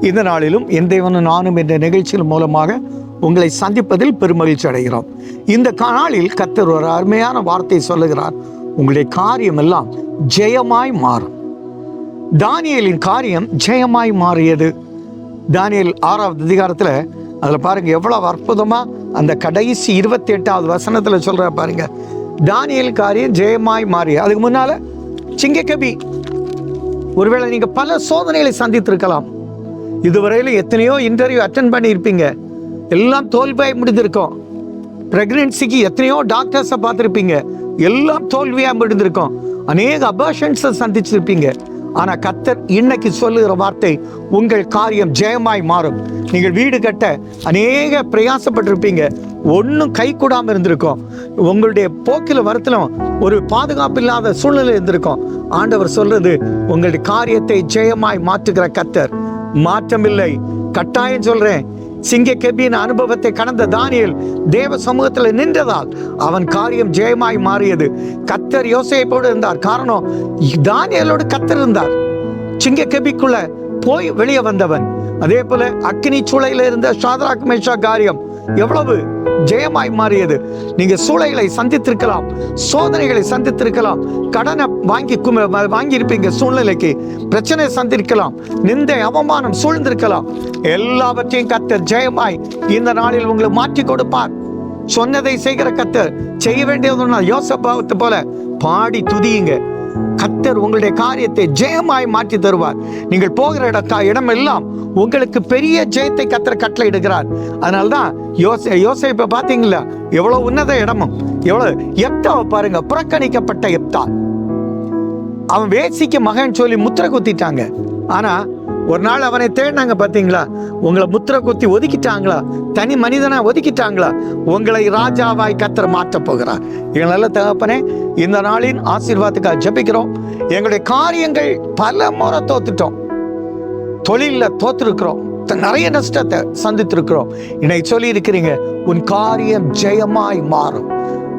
இந்த நாளிலும் என் தேவனும் நானும் என்ற நிகழ்ச்சியின் மூலமாக உங்களை சந்திப்பதில் பெருமகிழ்ச்சி அடைகிறோம். இந்த கா- நாளில் கத்தர் ஒரு அருமையான வார்த்தை சொல்லுகிறார். உங்களுடைய காரியம் எல்லாம் ஜெயமாய் மாறும். தானியலின் காரியம் ஜெயமாய் மாறியது. தானியல் ஆறாவது அதிகாரத்தில் அதில் பாருங்க எவ்வளவு அற்புதமா அந்த கடைசி இருபத்தி எட்டாவது வசனத்தில் சொல்ற பாருங்க. தானியல் காரியம் ஜெயமாய் மாறி அதுக்கு முன்னால சிங்கக்கபி ஒருவேளை நீங்க பல சோதனைகளை சந்தித்திருக்கலாம். இதுவரையிலும் எத்தனையோ இன்டர்வியூ அட்டன் பண்ணியிருப்பீங்க. எல்லாம் தோல்வியாக முடிந்திருக்கும். ப்ரெக்னென்சிக்கு எத்தனையோ டாக்டர்ஸை பார்த்துருப்பீங்க. எல்லாம் தோல்வியாக முடிஞ்சிருக்கும் அநேக அபாஷன்ஸை சந்திச்சிருப்பீங்க. ஆனால் கத்தர் இன்னைக்கு சொல்லுகிற வார்த்தை உங்கள் காரியம் ஜெயமாய் மாறும். நீங்கள் வீடு கட்ட அநேக பிரயாசப்பட்டிருப்பீங்க. ஒன்றும் கை கூடாமல் இருந்திருக்கும். உங்களுடைய போக்கில் வரத்திலும் ஒரு பாதுகாப்பு இல்லாத சூழ்நிலை இருந்திருக்கும். ஆண்டவர் சொல்றது உங்களுடைய காரியத்தை ஜெயமாய் மாற்றுகிற கத்தர் மாற்றமில்லை. கட்டாயம் சொல்றேன். சிங்க கெபியின் அனுபவத்தை கடந்த தானியல் தேவ சமூகத்தில் நின்றதால் அவன் காரியம் ஜெயமாய் மாறியது. கத்தர் யோசேப்போடு இருந்தார். காரணம் தானியலோடு கத்தர் இருந்தார். சிங்க கெபிக்குள்ள போய் வெளியே வந்தவன். அதே போல அக்னி சூளையில இருந்த ஷாத்ராக் மேஷா காரியம் எவ்வளவு ஜெயமாய் மாறியது. நீங்க சூளைகளை சந்தித்திருக்கலாம் சோதனைகளை சந்தித்திருக்கலாம் கடனை வாங்கி வாங்கி இருப்பீங்க சூழ்நிலைக்கு. பிரச்சனை சந்திருக்கலாம் நிந்தை அவமானம் சூழ்ந்திருக்கலாம். எல்லாவற்றையும் கத்தர் ஜெயமாய் இந்த நாளில் உங்களை மாற்றி கொடுப்பார். சொன்னதை செய்கிற கத்தர் செய்ய வேண்டியது யோசபாவத்தை போல பாடி துதியுங்க. கத்தர் உங்களுடைய காரியத்தை ஜெயமாய் மாற்றி தருவார். நீங்கள் போகிற இடத்தா இடம் எல்லாம் உங்களுக்கு பெரிய ஜெயத்தை கத்தர் கட்டளையிடுகிறார். அதனால்தான் யோசை யோசேப்பை பார்த்தீங்களா? எவ்வளவு உன்னத இடமும் எவ்வளவு எப்தாவை பாருங்க புறக்கணிக்கப்பட்ட எப்தா அவன் வேசிக்கு மகன் சொல்லி முத்திரை குத்திட்டாங்க. ஆனா ஒரு நாள் அவனை தேடினாங்க பார்த்தீங்களா உங்களை முத்திரை குத்தி ஒதுக்கிட்டாங்களா? தனி மனிதனாக ஒதுக்கிட்டாங்களா? உங்களை ராஜாவாய் கத்தர் மாற்றப் போகிறார். எங்கள் நல்ல தகப்பனே இந்த நாளின் ஆசீர்வாதத்துக்காக ஜெபிக்கிறோம். எங்களுடைய காரியங்கள் பல முறை தோத்துட்டோம். தொழிலில் தோத்துருக்கிறோம். நிறைய நஷ்டத்தை சந்தித்திருக்கிறோம். இன்னைக்கு சொல்லி இருக்கிறீங்க உன் காரியம் ஜெயமாய் மாறும்.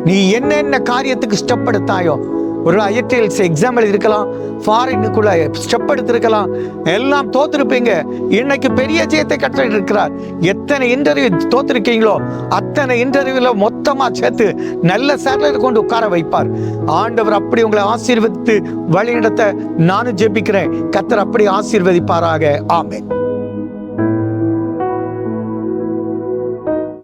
நீ என்னென்ன காரியத்துக்கு ஸ்டெப் எடுத்தாயோ ஒரு ஐஎட்டிஎல்ஸ் எக்ஸாம் எழுதியிருக்கலாம் ஃபாரினுக்குள்ள ஸ்டெப் எடுத்திருக்கலாம். எல்லாம் தோத்துருப்பீங்க. இன்னைக்கு பெரிய ஜெயத்தை கற்று இருக்கிறார். எத்தனை இன்டர்வியூ தோத்துருக்கீங்களோ அத்தனை இன்டர்வியூல மொத்தமா சேர்த்து நல்ல சேலரி கொண்டு உட்கார வைப்பார். ஆண்டவர் அப்படி உங்களை ஆசீர்வதித்து வழிநடத்த நானும் ஜெபிக்கிறேன். கத்தர் அப்படி ஆசீர்வதிப்பாராக. ஆமேன்.